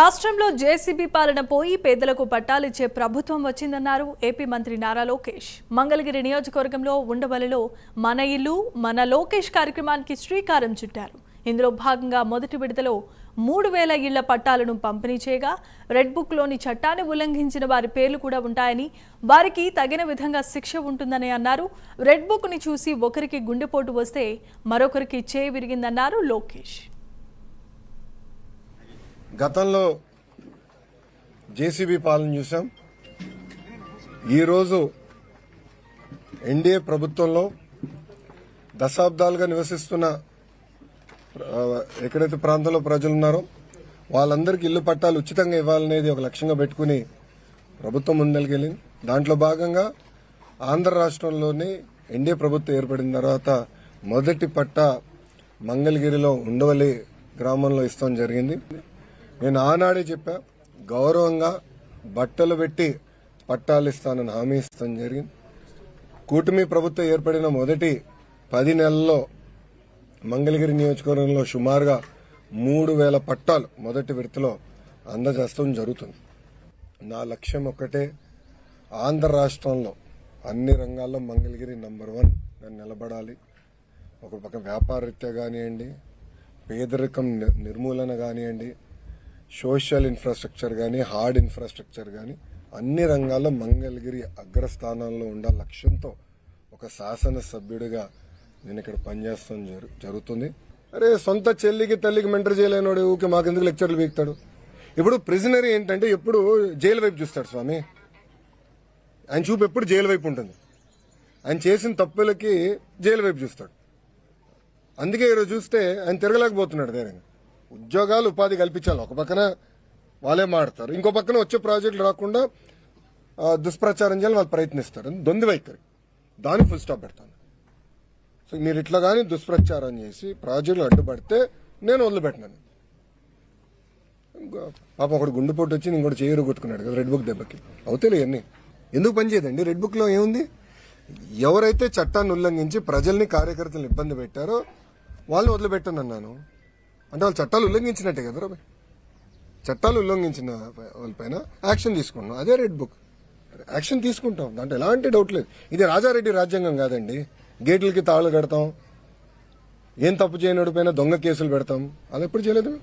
రాష్ట్రంలో జేసీబీ పాలన పోయి పేదలకు పట్టాలిచ్చే ప్రభుత్వం వచ్చిందన్నారు ఏపీ మంత్రి నారా లోకేష్. మంగళగిరి నియోజకవర్గంలో ఉండవల్లిలో మన ఇల్లు మన లోకేష్ కార్యక్రమానికి శ్రీకారం చుట్టారు. ఇందులో భాగంగా మొదటి విడతలో మూడు వేల ఇళ్ళ పట్టాలను పంపిణీ చేయగా రెడ్ బుక్లోని చట్టాన్ని ఉల్లంఘించిన వారి పేర్లు కూడా ఉంటాయని వారికి తగిన విధంగా శిక్ష ఉంటుందని అన్నారు. రెడ్ బుక్ని చూసి ఒకరికి గుండెపోటు వస్తే మరొకరికి చేయి విరిగిందన్నారు లోకేష్. గతంలో జేసీబీ పాలన చూసాం. ఈరోజు ఎన్డీఏ ప్రభుత్వంలో దశాబ్దాలుగా నివసిస్తున్న ఎక్కడైతే ప్రాంతంలో ప్రజలు ఉన్నారో వాళ్ళందరికీ ఇల్లు పట్టాలు ఉచితంగా ఇవ్వాలనేది ఒక లక్ష్యంగా పెట్టుకుని ప్రభుత్వం ముందరికెళ్ళింది దాంట్లో భాగంగా ఆంధ్ర రాష్ట్రంలోని ఎన్డీఏ ప్రభుత్వం ఏర్పడిన తర్వాత మొదటి పట్ట మంగళగిరిలో ఉండవల్లి గ్రామంలో ఇస్తాం జరిగింది. నేను ఆనాడే చెప్పా గౌరవంగా బట్టలు పెట్టి పట్టాలు ఇస్తానని హామీ ఇస్తాం జరిగింది. కూటమి ప్రభుత్వం ఏర్పడిన మొదటి పది నెలల్లో మంగళగిరి నియోజకవర్గంలో సుమారుగా మూడు వేల పట్టాలు మొదటి విడతలో అందజేస్తాం జరుగుతుంది. నా లక్ష్యం ఒక్కటే ఆంధ్ర రాష్ట్రంలో అన్ని రంగాల్లో మంగళగిరి నంబర్ వన్ నేను నిలబడాలి. ఒక పక్క వ్యాపారరీత్యా కానివ్వండి పేదరికం నిర్మూలన కానివ్వండి సోషల్ ఇన్ఫ్రాస్ట్రక్చర్ కానీ హార్డ్ ఇన్ఫ్రాస్ట్రక్చర్ కానీ అన్ని రంగాల్లో మంగళగిరి అగ్రస్థానాల్లో ఉండాల లక్ష్యంతో ఒక శాసనసభ్యుడిగా నేను ఇక్కడ పనిచేస్తాం జరుగుతుంది. అరే సొంత చెల్లికి తల్లికి మెంటర్ చేయలేనోడు ఊకే మాకెందుకు లెక్చర్లు బీగుతాడు ఇప్పుడు ప్రిజనరీ ఏంటంటే ఎప్పుడు జైలు వైపు చూస్తాడు స్వామి. ఆయన చూపు ఎప్పుడు జైలు వైపు ఉంటుంది. ఆయన చేసిన తప్పులకి జైలు వైపు చూస్తాడు. అందుకే ఈరోజు చూస్తే ఆయన తిరగలేకపోతున్నాడు ధైర్యంగా. ఉద్యోగాలు ఉపాధి కల్పించాలి. ఒక పక్కన వాళ్ళే మాడతారు. ఇంకో పక్కన వచ్చే ప్రాజెక్టులు రాకుండా దుష్ప్రచారం చేయాలని వాళ్ళు ప్రయత్నిస్తారు. దొంది వైఖరి. దానికి ఫుల్ స్టాప్ పెడతాను. సో మీరు ఇట్లా కానీ దుష్ప్రచారం చేసి ప్రాజెక్టులు అడ్డుపడితే నేను వదిలిపెట్టినాను. పాప ఒకడు గుండెపోటు వచ్చి ఇంకోటి చేయరు కొట్టుకున్నాడు కదా రెడ్ బుక్ దెబ్బకి. అవుతాయి ఇవన్నీ. ఎందుకు పనిచేయదండి రెడ్ బుక్లో ఏముంది? ఎవరైతే చట్టాన్ని ఉల్లంఘించి ప్రజల్ని కార్యకర్తలను ఇబ్బంది పెట్టారో వాళ్ళు వదిలిపెట్టనన్నాను. అంటే వాళ్ళు చట్టాలు ఉల్లంఘించినట్టే కదా రాబాయ్ చట్టాలు ఉల్లంఘించిన వాళ్ళపైన యాక్షన్ తీసుకున్నాం. అదే రెడ్ బుక్. యాక్షన్ తీసుకుంటాం. దాంట్లో ఎలాంటి డౌట్ లేదు. ఇది రాజారెడ్డి రాజ్యాంగం కాదండి. గేట్లకి తాళ్ళు కడతాం. ఏం తప్పు చేయనోడి పైన దొంగ కేసులు పెడతాం. అది ఎప్పుడు చేయలేదు?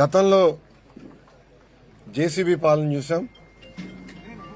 గతంలో జేసీబీ పాలన చూసాం.